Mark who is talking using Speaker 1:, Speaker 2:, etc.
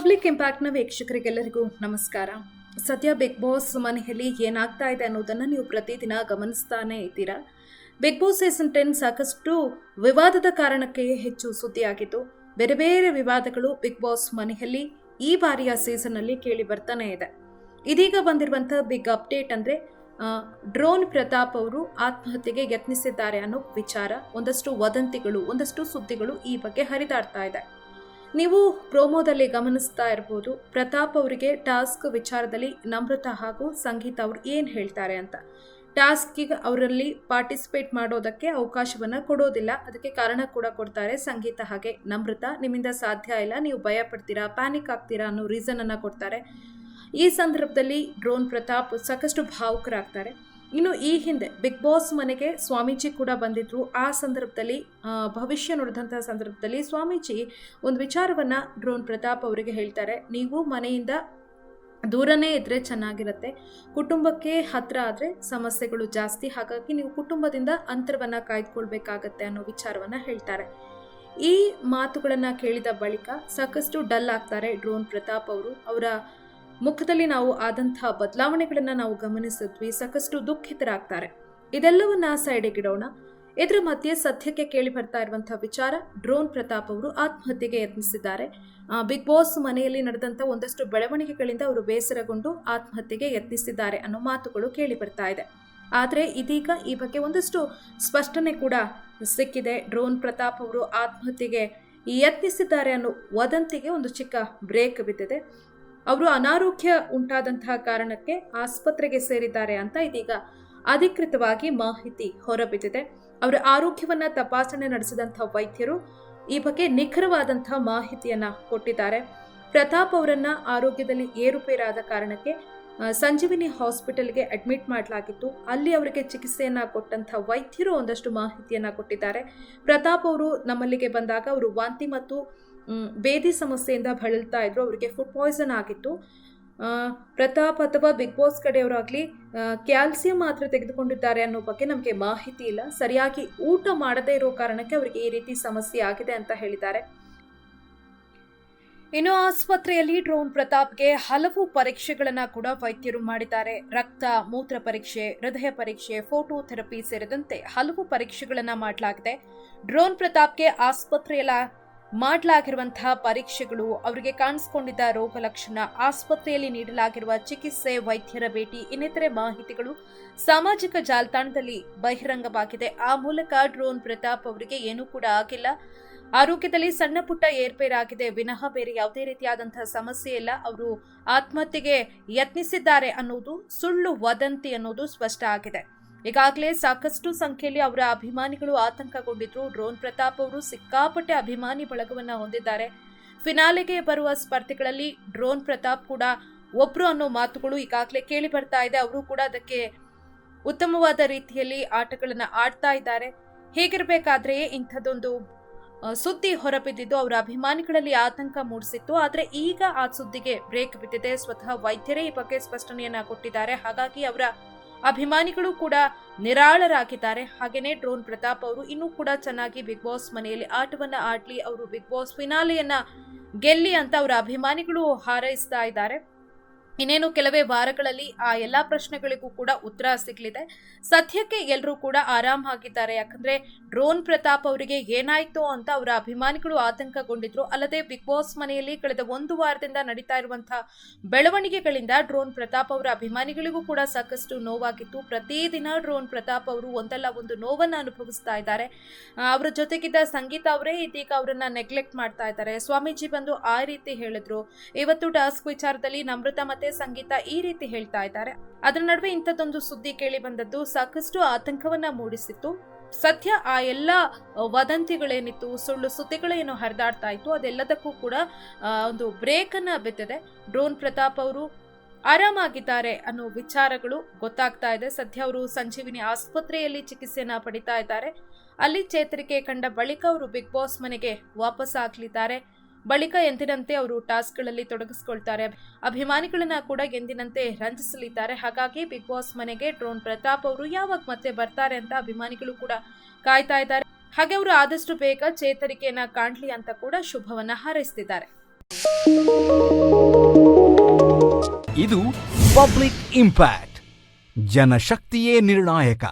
Speaker 1: Public ಇಂಪ್ಯಾಕ್ಟ್ನ ವೀಕ್ಷಕರಿಗೆಲ್ಲರಿಗೂ ನಮಸ್ಕಾರ. ಸದ್ಯ big boss ಮನೆಯಲ್ಲಿ ಏನಾಗ್ತಾ ಇದೆ ಅನ್ನೋದನ್ನು ನೀವು ಪ್ರತಿದಿನ ಗಮನಿಸ್ತಾನೇ ಇದ್ದೀರಾ? ಬಿಗ್ ಬಾಸ್ ಸೀಸನ್ ಟೆನ್ ಸಾಕಷ್ಟು ವಿವಾದದ ಕಾರಣಕ್ಕೆ ಹೆಚ್ಚು ಸುದ್ದಿಯಾಗಿತ್ತು ಬೇರೆ ಬೇರೆ ವಿವಾದಗಳು ಬಿಗ್ ಬಾಸ್ ಮನೆಯಲ್ಲಿ ಈ ಬಾರಿಯ ಸೀಸನ್ನಲ್ಲಿ ಕೇಳಿ ಬರ್ತಾನೆ ಇದೆ. ಇದೀಗ ಬಂದಿರುವಂಥ ಬಿಗ್ ಅಪ್ಡೇಟ್ ಅಂದರೆ ಡ್ರೋನ್ ಪ್ರತಾಪ್ ಅವರು ಆತ್ಮಹತ್ಯೆಗೆ ಯತ್ನಿಸಿದ್ದಾರೆ ಅನ್ನೋ ವಿಚಾರ, ಒಂದಷ್ಟು ವದಂತಿಗಳು, ಒಂದಷ್ಟು ಸುದ್ದಿಗಳು ಈ ಬಗ್ಗೆ ಹರಿದಾಡ್ತಾ ಇದೆ. ನೀವು ಪ್ರೋಮೋದಲ್ಲಿ ಗಮನಿಸ್ತಾ ಇರ್ಬೋದು. ಪ್ರತಾಪ್ ಅವರಿಗೆ ಟಾಸ್ಕ್ ವಿಚಾರದಲ್ಲಿ ನಮ್ರತ ಹಾಗೂ ಸಂಗೀತ ಅವರು ಏನು ಹೇಳ್ತಾರೆ ಅಂತ. ಟಾಸ್ಕಿಗೆ ಅವರಲ್ಲಿ ಪಾರ್ಟಿಸಿಪೇಟ್ ಮಾಡೋದಕ್ಕೆ ಅವಕಾಶವನ್ನು ಕೊಡೋದಿಲ್ಲ. ಅದಕ್ಕೆ ಕಾರಣ ಕೂಡ ಕೊಡ್ತಾರೆ ಸಂಗೀತ ಹಾಗೆ. ನಮ್ರತ, ನಿಮ್ಮಿಂದ ಸಾಧ್ಯ ಇಲ್ಲ, ನೀವು ಭಯ ಪಡ್ತೀರಾ ಪ್ಯಾನಿಕ್ ಆಗ್ತೀರಾ ಅನ್ನೋ ರೀಸನನ್ನು ಕೊಡ್ತಾರೆ. ಈ ಸಂದರ್ಭದಲ್ಲಿ ಡ್ರೋನ್ ಪ್ರತಾಪ್ ಸಾಕಷ್ಟು ಭಾವುಕರಾಗ್ತಾರೆ. ಇನ್ನು ಈ ಹಿಂದೆ ಬಿಗ್ ಬಾಸ್ ಮನೆಗೆ ಸ್ವಾಮೀಜಿ ಕೂಡ ಬಂದಿದ್ರು. ಆ ಸಂದರ್ಭದಲ್ಲಿ ಭವಿಷ್ಯ ನುಡಿದಂತಹ ಸಂದರ್ಭದಲ್ಲಿ ಸ್ವಾಮೀಜಿ ಒಂದು ವಿಚಾರವನ್ನ ಡ್ರೋನ್ ಪ್ರತಾಪ್ ಅವರಿಗೆ ಹೇಳ್ತಾರೆ. ನೀವು ಮನೆಯಿಂದ ದೂರನೇ ಇದ್ರೆ ಚೆನ್ನಾಗಿರುತ್ತೆ. ಕುಟುಂಬಕ್ಕೆ ಹತ್ರ ಆದರೆ ಸಮಸ್ಯೆಗಳು ಜಾಸ್ತಿ. ಹಾಗಾಗಿ ನೀವು ಕುಟುಂಬದಿಂದ ಅಂತರವನ್ನ ಕಾಯ್ದುಕೊಳ್ಬೇಕಾಗತ್ತೆ ಅನ್ನೋ ವಿಚಾರವನ್ನ ಹೇಳ್ತಾರೆ. ಈ ಮಾತುಗಳನ್ನು ಕೇಳಿದ ಬಳಿಕ ಸಾಕಷ್ಟು ಡಲ್ ಆಗ್ತಾರೆ ಡ್ರೋನ್ ಪ್ರತಾಪ್ ಅವರು. ಅವರ ಮುಖದಲ್ಲಿ ನಾವು ಆದಂತಹ ಬದಲಾವಣೆಗಳನ್ನು ನಾವು ಗಮನಿಸಿದ್ವಿ, ಸಾಕಷ್ಟು ದುಃಖಿತರಾಗ್ತಾರೆ. ಇದೆಲ್ಲವನ್ನ ಸೈಡಿಗಿಡೋಣ ಇದರ ಮಧ್ಯೆ ಸದ್ಯಕ್ಕೆ ಕೇಳಿ ಬರ್ತಾ ಇರುವಂತಹ ವಿಚಾರ, ಡ್ರೋನ್ ಪ್ರತಾಪ್ ಅವರು ಆತ್ಮಹತ್ಯೆಗೆ ಯತ್ನಿಸಿದ್ದಾರೆ. ಬಿಗ್ ಬಾಸ್ ಮನೆಯಲ್ಲಿ ನಡೆದಂತ ಒಂದಷ್ಟು ಬೆಳವಣಿಗೆಗಳಿಂದ ಅವರು ಬೇಸರಗೊಂಡು ಆತ್ಮಹತ್ಯೆಗೆ ಯತ್ನಿಸಿದ್ದಾರೆ ಅನ್ನೋ ಮಾತುಗಳು ಕೇಳಿ ಬರ್ತಾ ಇದೆ. ಆದರೆ ಇದೀಗ ಈ ಬಗ್ಗೆ ಒಂದಷ್ಟು ಸ್ಪಷ್ಟನೆ ಕೂಡ ಸಿಕ್ಕಿದೆ. ಡ್ರೋನ್ ಪ್ರತಾಪ್ ಅವರು ಆತ್ಮಹತ್ಯೆಗೆ ಯತ್ನಿಸಿದ್ದಾರೆ ಅನ್ನೋ ವದಂತಿಗೆ ಒಂದು ಚಿಕ್ಕ ಬ್ರೇಕ್ ಬಿದ್ದಿದೆ. ಅವರು ಅನಾರೋಗ್ಯ ಉಂಟಾದಂತಹ ಕಾರಣಕ್ಕೆ ಆಸ್ಪತ್ರೆಗೆ ಸೇರಿದ್ದಾರೆ ಅಂತ ಇದೀಗ ಅಧಿಕೃತವಾಗಿ ಮಾಹಿತಿ ಹೊರಬಿದ್ದಿದೆ. ಅವರ ಆರೋಗ್ಯವನ್ನ ತಪಾಸಣೆ ನಡೆಸಿದಂಥ ವೈದ್ಯರು ಈ ಬಗ್ಗೆ ನಿಖರವಾದಂತಹ ಮಾಹಿತಿಯನ್ನ ಕೊಟ್ಟಿದ್ದಾರೆ. ಪ್ರತಾಪ್ ಅವರನ್ನ ಆರೋಗ್ಯದಲ್ಲಿ ಏರುಪೇರಾದ ಕಾರಣಕ್ಕೆ ಸಂಜೀವಿನಿ ಹಾಸ್ಪಿಟಲ್ಗೆ ಅಡ್ಮಿಟ್ ಮಾಡಲಾಗಿತ್ತು. ಅಲ್ಲಿ ಅವರಿಗೆ ಚಿಕಿತ್ಸೆಯನ್ನ ಕೊಟ್ಟಂಥ ವೈದ್ಯರು ಒಂದಷ್ಟು ಮಾಹಿತಿಯನ್ನ ಕೊಟ್ಟಿದ್ದಾರೆ. ಪ್ರತಾಪ್ ಅವರು ನಮ್ಮಲ್ಲಿಗೆ ಬಂದಾಗ ಅವರು ವಾಂತಿ ಮತ್ತು ಬೇದಿ ಸಮಸ್ಯೆಯಿಂದ ಬಳಲ್ತಾ ಇದ್ರು, ಅವರಿಗೆ ಫುಡ್ ಪಾಯ್ಸನ್ ಆಗಿತ್ತು. ಪ್ರತಾಪ್ ಅಥವಾ ಬಿಗ್ ಬಾಸ್ ಕಡೆಯವರಾಗಲಿ ಕ್ಯಾಲ್ಸಿಯಂ ಮಾತ್ರ ತೆಗೆದುಕೊಂಡಿದ್ದಾರೆ ಅನ್ನೋ ಬಗ್ಗೆ ನಮಗೆ ಮಾಹಿತಿ ಇಲ್ಲ. ಸರಿಯಾಗಿ ಊಟ ಮಾಡದೇ ಇರೋ ಕಾರಣಕ್ಕೆ ಅವರಿಗೆ ಈ ರೀತಿ ಸಮಸ್ಯೆ ಆಗಿದೆ ಅಂತ ಹೇಳಿದ್ದಾರೆ. ಇನ್ನು ಆಸ್ಪತ್ರೆಯಲ್ಲಿ ಡ್ರೋನ್ ಪ್ರತಾಪ್ಗೆ ಹಲವು ಪರೀಕ್ಷೆಗಳನ್ನು ಕೂಡ ವೈದ್ಯರು ಮಾಡಿದ್ದಾರೆ. ರಕ್ತ, ಮೂತ್ರ ಪರೀಕ್ಷೆ, ಹೃದಯ ಪರೀಕ್ಷೆ ಫೋಟೋ ಥೆರಪಿ ಸೇರಿದಂತೆ ಹಲವು ಪರೀಕ್ಷೆಗಳನ್ನು ಮಾಡಲಾಗಿದೆ. ಡ್ರೋನ್ ಪ್ರತಾಪ್ಗೆ ಆಸ್ಪತ್ರೆಯಲ್ಲ ಮಾಡಲಾಗಿರುವಂತಹ ಪರೀಕ್ಷೆಗಳು ಅವರಿಗೆ ಕಾಣಿಸ್ಕೊಂಡಿದ್ದ ರೋಗ ಲಕ್ಷಣ ಆಸ್ಪತ್ರೆಯಲ್ಲಿ ನೀಡಲಾಗಿರುವ ಚಿಕಿತ್ಸೆ ವೈದ್ಯರ ಭೇಟಿ ಇನ್ನಿತರೆ ಮಾಹಿತಿಗಳು ಸಾಮಾಜಿಕ ಜಾಲತಾಣದಲ್ಲಿ ಬಹಿರಂಗವಾಗಿದೆ. ಆ ಮೂಲಕ ಡ್ರೋನ್ ಪ್ರತಾಪ್ ಅವರಿಗೆ ಏನೂ ಕೂಡ ಆಗಿಲ್ಲ. ಆರೋಗ್ಯದಲ್ಲಿ ಸಣ್ಣ ಪುಟ್ಟ ಏರ್ಪೇರಾಗಿದೆ. ವಿನಃ ಬೇರೆ ಯಾವುದೇ ರೀತಿಯಾದಂತಹ ಸಮಸ್ಯೆ ಇಲ್ಲ. ಅವರು ಆತ್ಮಹತ್ಯೆಗೆ ಯತ್ನಿಸಿದ್ದಾರೆ ಅನ್ನೋದು ಸುಳ್ಳು ವದಂತಿ ಅನ್ನೋದು ಸ್ಪಷ್ಟ ಆಗಿದೆ. ಈಗಾಗಲೇ ಸಾಕಷ್ಟು ಸಂಖ್ಯೆಯಲ್ಲಿ ಅವರ ಅಭಿಮಾನಿಗಳು ಆತಂಕಗೊಂಡಿದ್ರು. ಡ್ರೋನ್ ಪ್ರತಾಪ್ ಅವರು ಸಿಕ್ಕಾಪಟ್ಟೆ ಅಭಿಮಾನಿ ಬಳಗವನ್ನ ಹೊಂದಿದ್ದಾರೆ. ಫಿನಾಲೆಗೆ ಬರುವ ಸ್ಪರ್ಧೆಗಳಲ್ಲಿ ಡ್ರೋನ್ ಪ್ರತಾಪ್ ಕೂಡ ಒಬ್ರು ಅನ್ನೋ ಮಾತುಗಳು ಈಗಾಗಲೇ ಕೇಳಿ ಬರ್ತಾ ಇದೆ. ಅವರು ಕೂಡ ಅದಕ್ಕೆ ಉತ್ತಮವಾದ ರೀತಿಯಲ್ಲಿ ಆಟಗಳನ್ನು ಆಡ್ತಾ ಇದ್ದಾರೆ. ಹೇಗಿರಬೇಕಾದ್ರೆ ಇಂಥದ್ದೊಂದು ಸುದ್ದಿ ಹೊರಬಿದ್ದಿದ್ದು ಅವರ ಅಭಿಮಾನಿಗಳಲ್ಲಿ ಆತಂಕ ಮೂಡಿಸಿತ್ತು. ಆದರೆ ಈಗ ಆ ಸುದ್ದಿಗೆ ಬ್ರೇಕ್ ಬಿದ್ದಿದೆ. ಸ್ವತಃ ವೈದ್ಯರೇ ಈ ಬಗ್ಗೆ ಸ್ಪಷ್ಟನೆಯನ್ನ ಕೊಟ್ಟಿದ್ದಾರೆ. ಹಾಗಾಗಿ ಅವರ ಅಭಿಮಾನಿಗಳು ಕೂಡ ನಿರಾಳರಾಗಿದ್ದಾರೆ. ಹಾಗೆಯೇ ಡ್ರೋನ್ ಪ್ರತಾಪ್ ಅವರು ಇನ್ನೂ ಕೂಡ ಚೆನ್ನಾಗಿ ಬಿಗ್ ಬಾಸ್ ಮನೆಯಲ್ಲಿ ಆಟವನ್ನು ಆಡ್ಲಿ, ಅವರು ಬಿಗ್ ಬಾಸ್ ಫಿನಾಲೆಯನ್ನು ಗೆಲ್ಲಿ ಅಂತ ಅವರ ಅಭಿಮಾನಿಗಳು ಹಾರೈಸ್ತಾ ಇದ್ದಾರೆ. ಇನ್ನೇನು ಕೆಲವೇ ವಾರಗಳಲ್ಲಿ ಆ ಎಲ್ಲ ಪ್ರಶ್ನೆಗಳಿಗೂ ಕೂಡ ಉತ್ತರ ಸಿಗಲಿದೆ. ಸದ್ಯಕ್ಕೆ ಎಲ್ಲರೂ ಕೂಡ ಆರಾಮಾಗಿದ್ದಾರೆ ಯಾಕಂದ್ರೆ ಡ್ರೋನ್ ಪ್ರತಾಪ್ ಅವರಿಗೆ ಏನಾಯ್ತು ಅಂತ ಅವರ ಅಭಿಮಾನಿಗಳು ಆತಂಕಗೊಂಡಿದ್ರು. ಅಲ್ಲದೆ ಬಿಗ್ ಬಾಸ್ ಮನೆಯಲ್ಲಿ ಕಳೆದ ಒಂದು ವಾರದಿಂದ ನಡೀತಾ ಇರುವಂತಹ ಬೆಳವಣಿಗೆಗಳಿಂದ ಡ್ರೋನ್ ಪ್ರತಾಪ್ ಅವರ ಅಭಿಮಾನಿಗಳಿಗೂ ಕೂಡ ಸಾಕಷ್ಟು ನೋವಾಗಿತ್ತು. ಪ್ರತಿದಿನ ಡ್ರೋನ್ ಪ್ರತಾಪ್ ಅವರು ಒಂದಲ್ಲ ಒಂದು ನೋವನ್ನ ಅನುಭವಿಸ್ತಾ ಇದ್ದಾರೆ. ಅವರ ಜೊತೆಗಿದ್ದ ಸಂಗೀತ ಅವರೇ ಇದೀಗ ಅವರನ್ನ ನೆಗ್ಲೆಕ್ಟ್ ಮಾಡ್ತಾ ಇದ್ದಾರೆ. ಸ್ವಾಮೀಜಿ ಬಂದು ಆ ರೀತಿ ಹೇಳಿದ್ರು. ಇವತ್ತು ಟಾಸ್ಕ್ ವಿಚಾರದಲ್ಲಿ ನಮ್ರತ ಮತ್ತೆ ಸಂಗೀತ ಈ ರೀತಿ ಹೇಳ್ತಾ ಇದ್ದಾರೆ. ಅದರ ನಡುವೆ ಇಂಥದ್ದೊಂದು ಸುದ್ದಿ ಕೇಳಿ ಬಂದದ್ದು, ಸಾಕಷ್ಟು ಆತಂಕವನ್ನ ಮೂಡಿಸಿತ್ತು. ಸದ್ಯ ಆ ಎಲ್ಲ ವದಂತಿಗಳೇನಿತ್ತು, ಸುಳ್ಳು ಸುದ್ದಿಗಳೇನು ಹರಿದಾಡ್ತಾ ಇತ್ತು, ಅದೆಲ್ಲದಕ್ಕೂ ಕೂಡ ಒಂದು ಬ್ರೇಕ್ ಅನ್ನ ಬಿದ್ದಿದೆ. ಡ್ರೋನ್ ಪ್ರತಾಪ್ ಅವರು ಆರಾಮಾಗಿದ್ದಾರೆ ಅನ್ನೋ ವಿಚಾರಗಳು ಗೊತ್ತಾಗ್ತಾ ಇದೆ. ಸದ್ಯ ಅವರು ಸಂಜೀವಿನಿ ಆಸ್ಪತ್ರೆಯಲ್ಲಿ ಚಿಕಿತ್ಸೆಯನ್ನ ಪಡಿತಾ ಇದ್ದಾರೆ. ಅಲ್ಲಿ ಚೇತರಿಕೆ ಕಂಡ ಬಳಿಕ ಅವರು ಬಿಗ್ ಬಾಸ್ ಮನೆಗೆ ವಾಪಸ್ ಆಗ್ಲಿದ್ದಾರೆ ಬಳಿಕ ಎಂದಿನಂತೆ ಅವರು ಟಾಸ್ಕ್ಗಳಲ್ಲಿ ತೊಡಗಿಸಿಕೊಳ್ತಾರೆ. ಅಭಿಮಾನಿಗಳನ್ನ ಕೂಡ ಎಂದಿನಂತೆ ರಂಜಿಸಲಿದ್ದಾರೆ. ಹಾಗಾಗಿ ಬಿಗ್ ಬಾಸ್ ಮನೆಗೆ ಡ್ರೋನ್ ಪ್ರತಾಪ್ ಅವರು ಯಾವಾಗ ಮತ್ತೆ ಬರ್ತಾರೆ ಅಂತ ಅಭಿಮಾನಿಗಳು ಕೂಡ ಕಾಯ್ತಾ ಇದ್ದಾರೆ. ಹಾಗೆ ಅವರು ಆದಷ್ಟು ಬೇಗ ಚೇತರಿಕೆಯನ್ನ ಕಾಣ್ಲಿ ಅಂತ ಕೂಡ ಶುಭವನ್ನ ಹಾರೈಸ್ತಿದ್ದಾರೆ.
Speaker 2: ಇದು ಪಬ್ಲಿಕ್ ಇಂಪ್ಯಾಕ್ಟ್. ಜನಶಕ್ತಿಯೇ ನಿರ್ಣಾಯಕ.